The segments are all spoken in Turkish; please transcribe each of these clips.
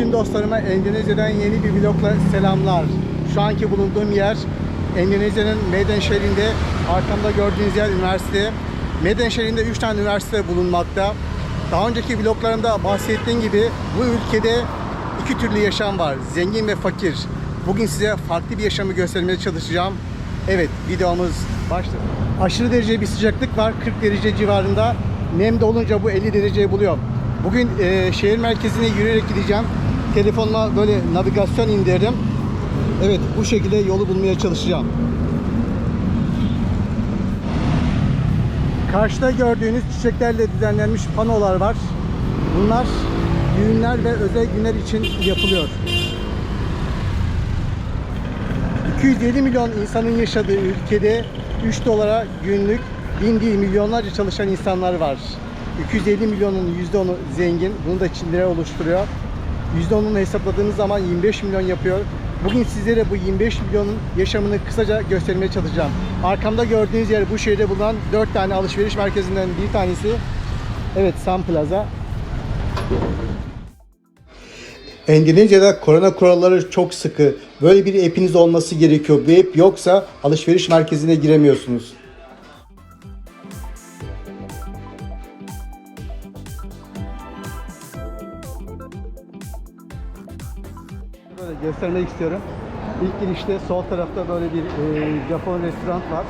Bütün dostlarıma Endonezya'dan yeni bir vlogla selamlar. Şu anki bulunduğum yer Endonezya'nın Medan şehrinde. Arkamda gördüğünüz yer üniversite. Medan şehrinde 3 tane üniversite bulunmakta. Daha önceki vloglarımda bahsettiğim gibi bu ülkede iki türlü yaşam var. Zengin ve fakir. Bugün size farklı bir yaşamı göstermeye çalışacağım. Evet videomuz başladı. Aşırı derece bir sıcaklık var. 40 derece civarında. Nem de olunca bu 50 dereceyi buluyor. Bugün e, şehir merkezine yürüyerek gideceğim. Telefonuma böyle navigasyon indirdim. Evet bu şekilde yolu bulmaya çalışacağım. Karşıda gördüğünüz çiçeklerle düzenlenmiş panolar var. Bunlar düğünler ve özel günler için yapılıyor. 250 milyon insanın yaşadığı ülkede 3 dolara günlük bin değil milyonlarca çalışan insanlar var. 250 milyonun %10'u zengin. Bunu da Çinliler oluşturuyor. %10'unu hesapladığınız zaman 25 milyon yapıyor. Bugün sizlere bu 25 milyonun yaşamını kısaca göstermeye çalışacağım. Arkamda gördüğünüz yer bu şehirde bulunan 4 tane alışveriş merkezinden bir tanesi. Evet Sun Plaza. Endonezya'da korona kuralları çok sıkı. Böyle bir app'iniz olması gerekiyor. Bu app yoksa alışveriş merkezine giremiyorsunuz. Göstermek istiyorum. İlk girişte sol tarafta böyle bir e, Japon restoran var.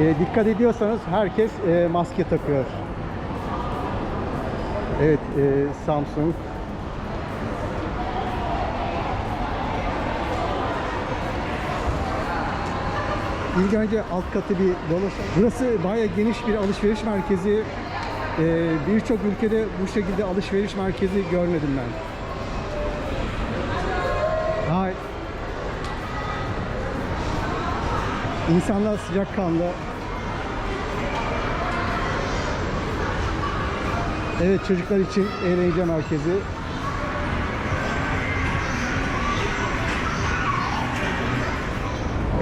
E, dikkat ediyorsanız herkes e, maske takıyor. Evet, e, Samsung. İlk önce alt katı bir dolaşalım. Burası bayağı geniş bir alışveriş merkezi. E, Birçok ülkede bu şekilde alışveriş merkezi görmedim ben. Hay. İnsanlar sıcakkanlı. Evet çocuklar için eğlence merkezi.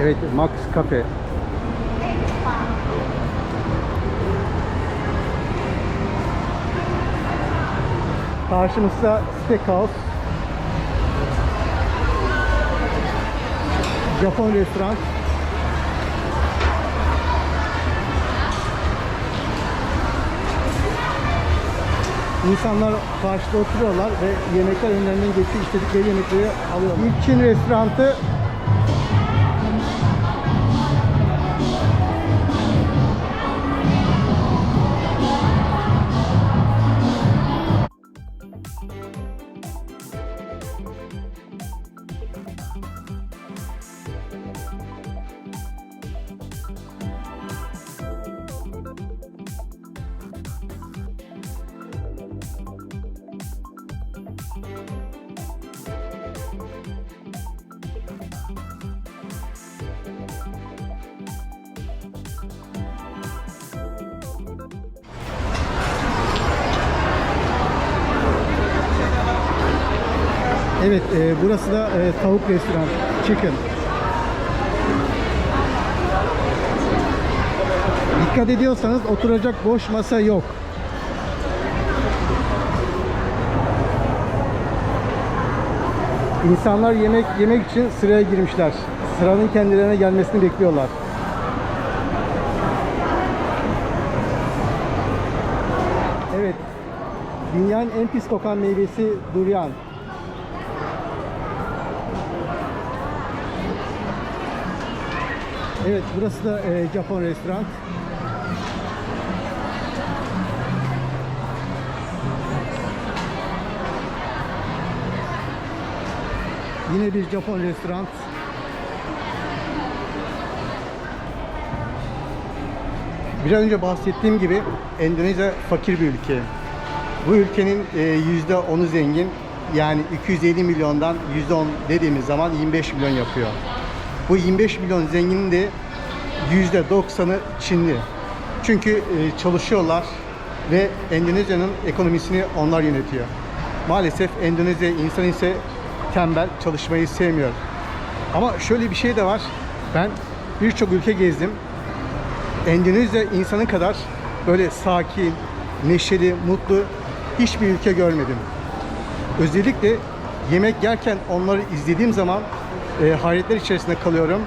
Evet Max Cafe. Karşımızda Steakhouse. Japon restoran. İnsanlar karşıda oturuyorlar ve yemekler önlerinden geçiyor. istedikleri yemekleri alıyorlar. İlk Çin restoranı Evet, e, burası da e, tavuk restoran, chicken. Dikkat ediyorsanız oturacak boş masa yok. İnsanlar yemek yemek için sıraya girmişler. Sıranın kendilerine gelmesini bekliyorlar. Evet. Dünyanın en pis kokan meyvesi durian. Evet burası da e, Japon restoran. Yine bir Japon restoran. Bir an önce bahsettiğim gibi Endonezya fakir bir ülke. Bu ülkenin e, yüzde onu zengin. Yani 250 milyondan yüzde on dediğimiz zaman 25 milyon yapıyor. Bu 25 milyon zenginin de yüzde 90'ı Çinli. Çünkü e, çalışıyorlar ve Endonezya'nın ekonomisini onlar yönetiyor. Maalesef Endonezya insan ise tembel, çalışmayı sevmiyor. Ama şöyle bir şey de var. Ben birçok ülke gezdim. Endonezya insanı kadar böyle sakin, neşeli, mutlu hiçbir ülke görmedim. Özellikle yemek yerken onları izlediğim zaman e, hayretler içerisinde kalıyorum.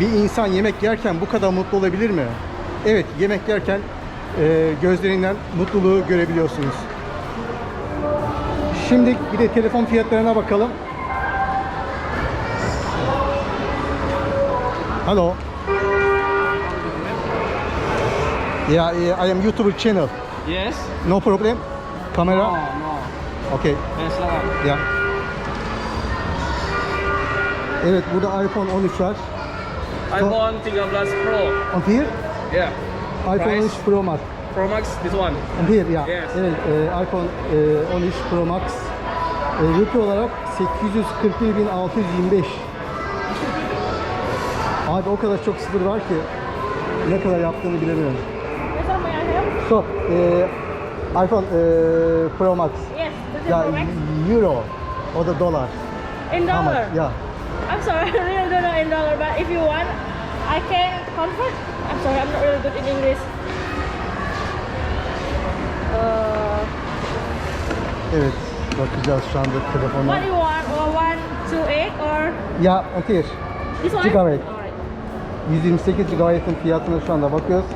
Bir insan yemek yerken bu kadar mutlu olabilir mi? Evet, yemek yerken e, gözlerinden mutluluğu görebiliyorsunuz. Şimdi bir de telefon fiyatlarına bakalım. Hello. Yeah, yeah, I am YouTuber channel. Yes. No problem. Camera. No, no. Okay. Ben silakan. Evet burada iPhone 13 var. iPhone 13 Pro. On here Yeah. iPhone Price? 13 Pro Max. Pro Max this one. On here ya. Yes. Evet e, iPhone e, 13 Pro Max. E, rupi olarak 841.625. Abi o kadar çok sıfır var ki ne kadar yaptığını bilemiyorum. This one may I? So, e, iPhone e, Pro Max. Yes, this is Ya Pro Max. euro o da dolar. In How much? dollar. I'm sorry, I really don't know in dollar, but if you want, I can convert. I'm sorry, I'm not really good in English. Uh, Evet, bakacağız şu anda telefona. what do you want? Or one, two, eight, or Ya, here. this one? Gigabyte. Alright. 128 GB'ın fiyatına şu anda bakıyoruz.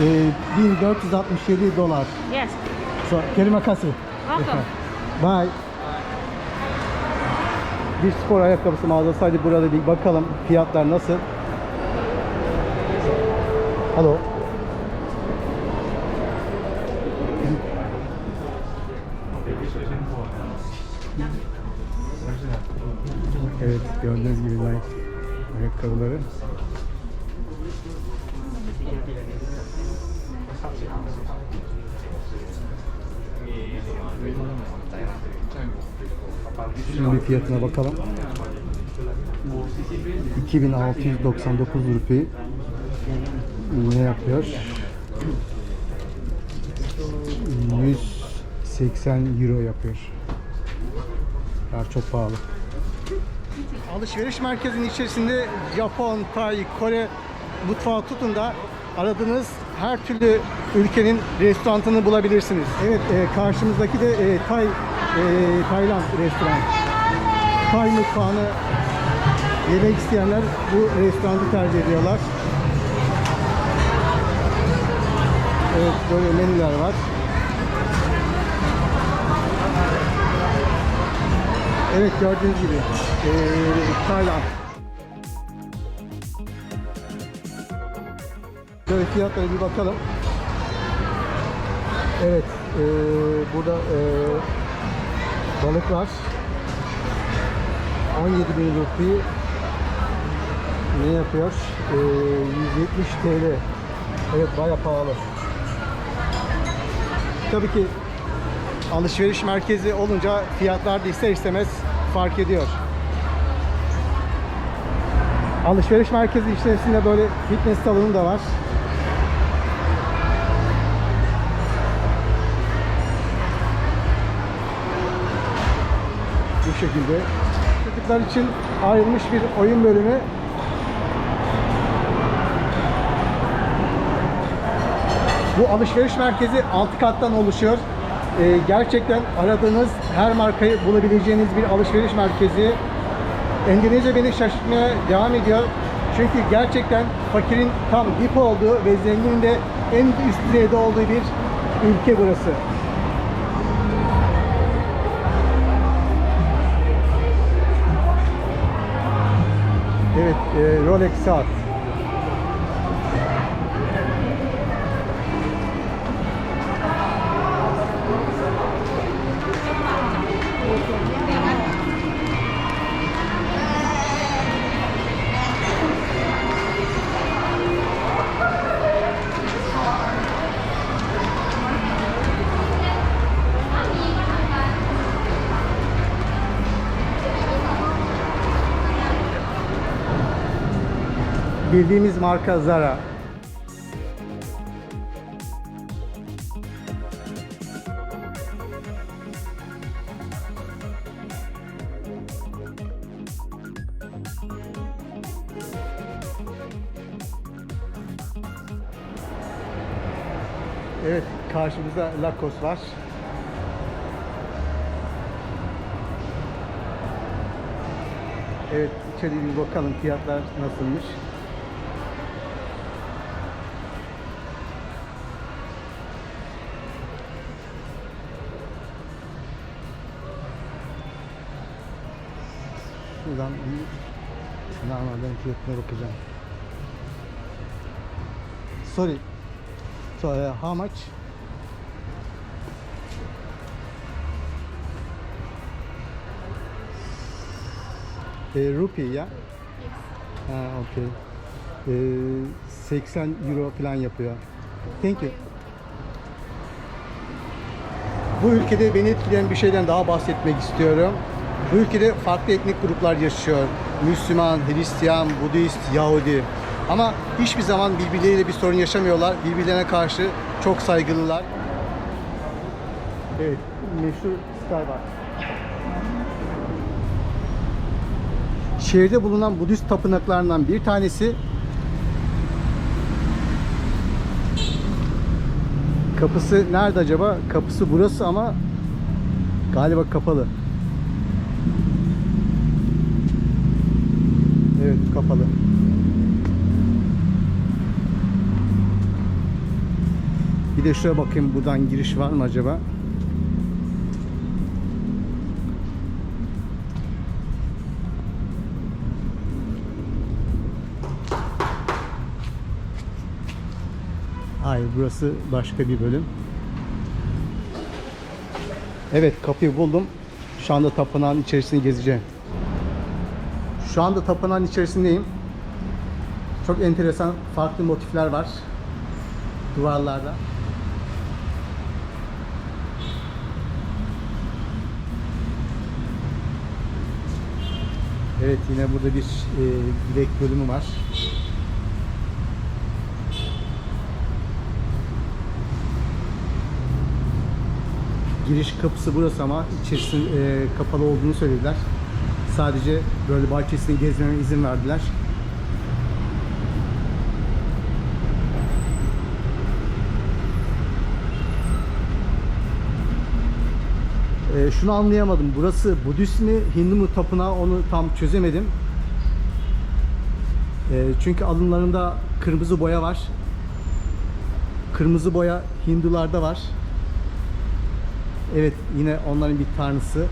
1467 dolar. yes. So, terima kasih. Welcome. Bye. Bir spor ayakkabısı mağazası. Hadi burada bir bakalım fiyatlar nasıl. Hello. Evet gördüğünüz gibi Nike ayakkabıları. Şimdi fiyatına bakalım. 2699 rupi ne yapıyor? 180 euro yapıyor. Ya çok pahalı. Alışveriş merkezinin içerisinde Japon, Tay, Kore mutfağı tutun da aradığınız her türlü ülkenin restoranını bulabilirsiniz. Evet, e, karşımızdaki de e, Tay, e, Tayland restoran. Tay mutfağını yemek isteyenler bu restoranı tercih ediyorlar. Evet, böyle menüler var. Evet gördüğünüz gibi eee Tayland. Şöyle fiyatlara bir bakalım. Evet eee, burada eee, balık var. 17 bin rupi ne yapıyor? Eee, 170 TL. Evet baya pahalı. Tabii ki alışveriş merkezi olunca fiyatlar da ister istemez fark ediyor. Alışveriş merkezi içerisinde böyle fitness salonu da var. Şekilde. Çocuklar için ayrılmış bir oyun bölümü. Bu alışveriş merkezi 6 kattan oluşuyor. Ee, gerçekten aradığınız her markayı bulabileceğiniz bir alışveriş merkezi. Endonezya beni şaşırtmaya devam ediyor. Çünkü gerçekten fakirin tam dip olduğu ve zenginin de en üst düzeyde olduğu bir ülke burası. Evet, e, Rolex saat. Bildiğimiz marka Zara. Evet, karşımızda Lacoste var. Evet, içeri bir bakalım fiyatlar nasılmış. Şuradan silahlardan fiyatına bakacağım. Sorry. So, uh, how much? E, rupee ya? Ha, okay. E, 80 euro falan yapıyor. Thank you. Bu ülkede beni etkileyen bir şeyden daha bahsetmek istiyorum. Bu ülkede farklı etnik gruplar yaşıyor. Müslüman, Hristiyan, Budist, Yahudi. Ama hiçbir zaman birbirleriyle bir sorun yaşamıyorlar. Birbirlerine karşı çok saygılılar. Evet, meşhur Starbucks. Şehirde bulunan Budist tapınaklarından bir tanesi Kapısı nerede acaba? Kapısı burası ama galiba kapalı. Evet kapalı. Bir de şuraya bakayım buradan giriş var mı acaba? Hayır burası başka bir bölüm. Evet kapıyı buldum. Şu anda tapınağın içerisini gezeceğim. Şu anda tapınağın içerisindeyim. Çok enteresan farklı motifler var duvarlarda. Evet yine burada bir e, bilek bölümü var. Giriş kapısı burası ama içerisi e, kapalı olduğunu söylediler. Sadece böyle bahçesini gezmeme izin verdiler. E, şunu anlayamadım. Burası Budist mi, Hindu mu tapınağı onu tam çözemedim. E, çünkü alımlarında kırmızı boya var. Kırmızı boya Hindularda var. Evet yine onların bir tanrısı.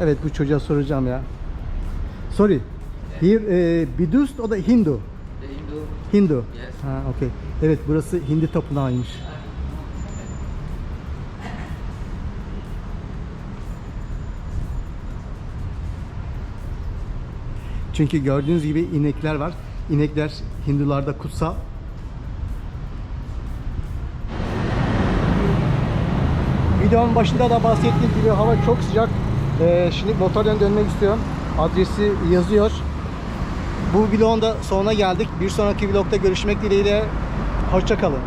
Evet bu çocuğa soracağım ya. Sorry. Here e, Buddhist o da Hindu. The Hindu. Hindu. Yes. Ha, okay. Evet burası Hindi tapınağıymış. Çünkü gördüğünüz gibi inekler var. İnekler Hindularda kutsal. Videonun başında da bahsettiğim gibi hava çok sıcak. Ee, şimdi motordan dönmek istiyorum. Adresi yazıyor. Bu vlogun da sonuna geldik. Bir sonraki vlogda görüşmek dileğiyle. Hoşçakalın.